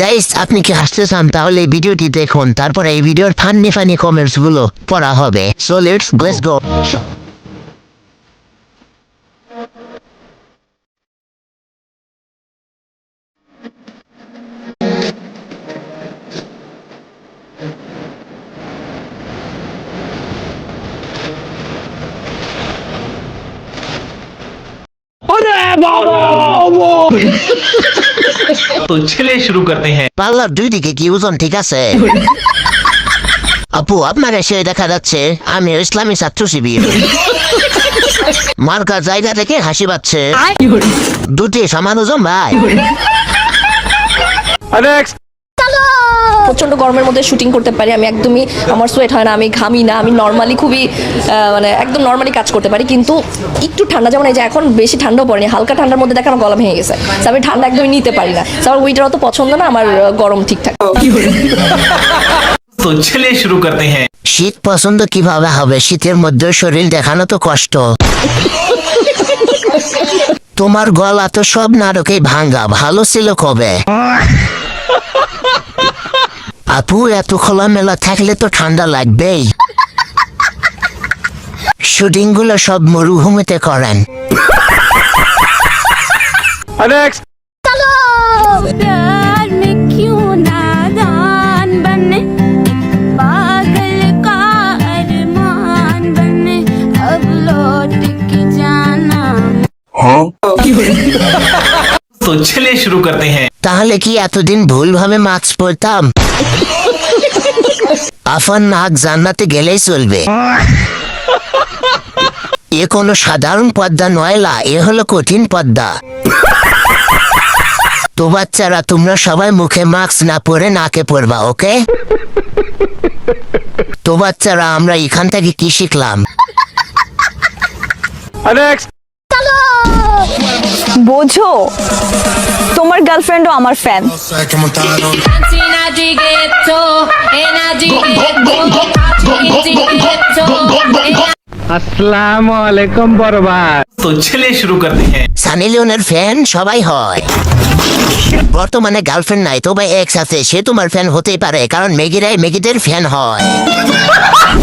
Guys আপনি কি হাসতে চান? তাহলে ভিডিওটি দেখুন। তারপরে এই ভিডিওর ফান্নি ফানি কমেন্টসগুলো পড়া হবে। সো লেটস লেটস গো তো চলে শুরু করতে হ্যাঁ পার্লার দুই দিকে কি ওজন ঠিক আছে? আপু আপনার এসে দেখা যাচ্ছে আমি ইসলামী ছাত্র শিবির। মার্কা জায়গা থেকে হাসি পাচ্ছে। দুটি সামান ওজন ভাই। প্রচণ্ড গরমের মধ্যে শুটিং করতে পারি আমি একদমই আমার সোয়েট হয় না আমি ঘামি না আমি নর্মালি খুবই মানে একদম নর্মালি কাজ করতে পারি কিন্তু একটু ঠান্ডা যেমন এই যে এখন বেশি ঠান্ডাও পড়েনি হালকা ঠান্ডার মধ্যে দেখে আমার গলা ভেঙে গেছে। আমি ঠান্ডা একদমই নিতে পারি না। আমার উইটার অত পছন্দ না আমার গরম ঠিকঠাক। তো ছেলে শুরু করতে হ্যাঁ। শীত পছন্দ কীভাবে হবে? শীতের মধ্যে শরীর দেখানো তো কষ্ট। তোমার গলা তো সব নাটকেই ভাঙ্গা ভালো ছিল কবে? আপু এত খোলামেলা থাকলে তো ঠান্ডা লাগবেই শুটিং গুলো সব মরুভূমিতে করেন प्यार में क्यों नादान बने पागल का अरमान बने अब लौट के जाना तो चलिए शुरू करते हैं তাহলে কি এতদিন ভুলভাবে মাস্ক পরতাম? আফান নাক জান্নাতে গেলেই চলবে। এ কোনো সাধারণ পদ্মা নয়লা এ হলো কঠিন পদ্মা তো বাচ্চারা তোমরা সবাই মুখে মাস্ক না পরে নাকে পরবা ওকে? তো বাচ্চারা আমরা এখান থেকে কি শিখলাম? বোঝো? তোমার গার্লফ্রেন্ডও আমার ফ্যান আসসালাম আলাইকুম বরবাদ। তো ছেলে শুরু করতে হ্যাঁ। সানি লিওনের ফ্যান সবাই হয়। বর্তমানে গার্লফ্রেন্ড নাই তবে এক্স আছে সে তোমার ফ্যান হতেই পারে কারণ মেগিরাই মেগিদের ফ্যান হয়।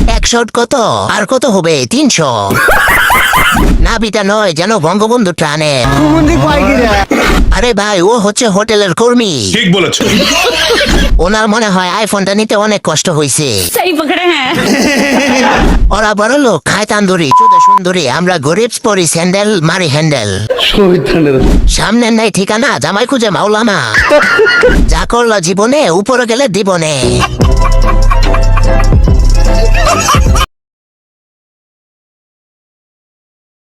একশো কত? আর কত হবে? তিনশো। নাবিটা নয় যেন বঙ্গবন্ধু টানে। আরে ভাই ও হচ্ছে হোটেলের কর্মী। ঠিক বলেছ। ওনার মনে হয় আইফোনটা নিতে অনেক কষ্ট হয়েছে হ্যাঁ। ওরা বড় লোক খায় তান্দুরি চুদা সুন্দরী আমরা গরিব পরি স্যান্ডেল মারি হ্যান্ডেল। সামনের নাই ঠিকানা জামাই খুঁজে মাওলানা। যা করল জীবনে উপরে গেলে দিবনে।